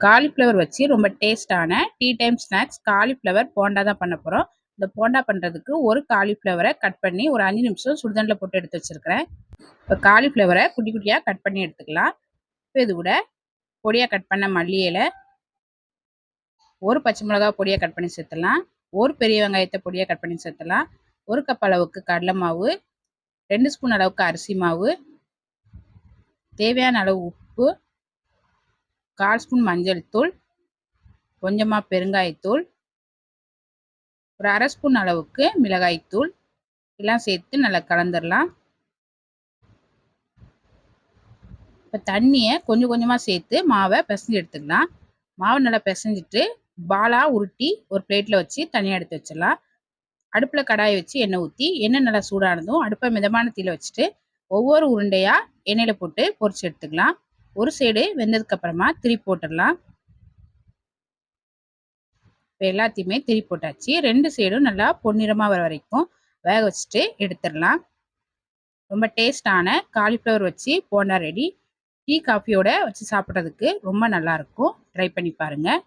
Cauliflower வச்சு ரொம்ப டேஸ்டான tea time snacks cauliflower bonda தான் பண்ண போகிறோம் இந்த போண்டா பண்ணுறதுக்கு ஒரு காலிஃப்ளவரை கட் பண்ணி ஒரு அஞ்சு நிமிஷம் சுடுதண்ணில் போட்டு எடுத்து வச்சுருக்கிறேன். இப்போ காலிஃப்ளவரை குட்டி குட்டியாக கட் பண்ணி எடுத்துக்கலாம். இப்போ இது கூட பொடியாக கட் பண்ண மல்லி இலை ஒரு பச்சை மிளகா பொடியாக கட் பண்ணி சேர்த்துலாம் ஒரு பெரிய வெங்காயத்தை பொடியாக கட் பண்ணி சேர்த்துலாம் ஒரு கப் அளவுக்கு கடலை மாவு ரெண்டு ஸ்பூன் அளவுக்கு அரிசி மாவு தேவையான அளவு உப்பு கால் ஸ்பூன் மஞ்சள் தூள் கொஞ்சமாக பெருங்காயத்தூள் ஒரு அரை ஸ்பூன் அளவுக்கு மிளகாய்த்தூள் எல்லாம் சேர்த்து நல்லா கலந்துடலாம் இப்போ தண்ணியை கொஞ்சம் கொஞ்சமாக சேர்த்து மாவை பிசைஞ்சு எடுத்துக்கலாம். மாவை நல்லா பிசைஞ்சிட்டு பாலாக உருட்டி ஒரு பிளேட்டில் வச்சு தனியாக எடுத்து வச்சிடலாம். அடுப்பில் கடாயை வச்சு எண்ணெய் ஊற்றி எண்ணெய் நல்லா சூடானதும் அடுப்பை மிதமான தீயில் வச்சுட்டு ஒவ்வொரு உருண்டையாக எண்ணெயில் போட்டு பொரிச்சு எடுத்துக்கலாம். ஒரு சைடு வெந்ததுக்கு அப்புறமா போட்டுடலாம். இப்போ எல்லாத்தையுமே திரி போட்டாச்சு. ரெண்டு சைடும் நல்லா பொன்னிறமாக வர வரைக்கும் வேக வச்சுட்டு எடுத்துடலாம். ரொம்ப டேஸ்டான காலிஃப்ளவர் வச்சு போண்டா ரெடி டீ காஃபியோட வச்சு சாப்பிட்றதுக்கு ரொம்ப நல்லாயிருக்கும் ட்ரை பண்ணி பாருங்கள்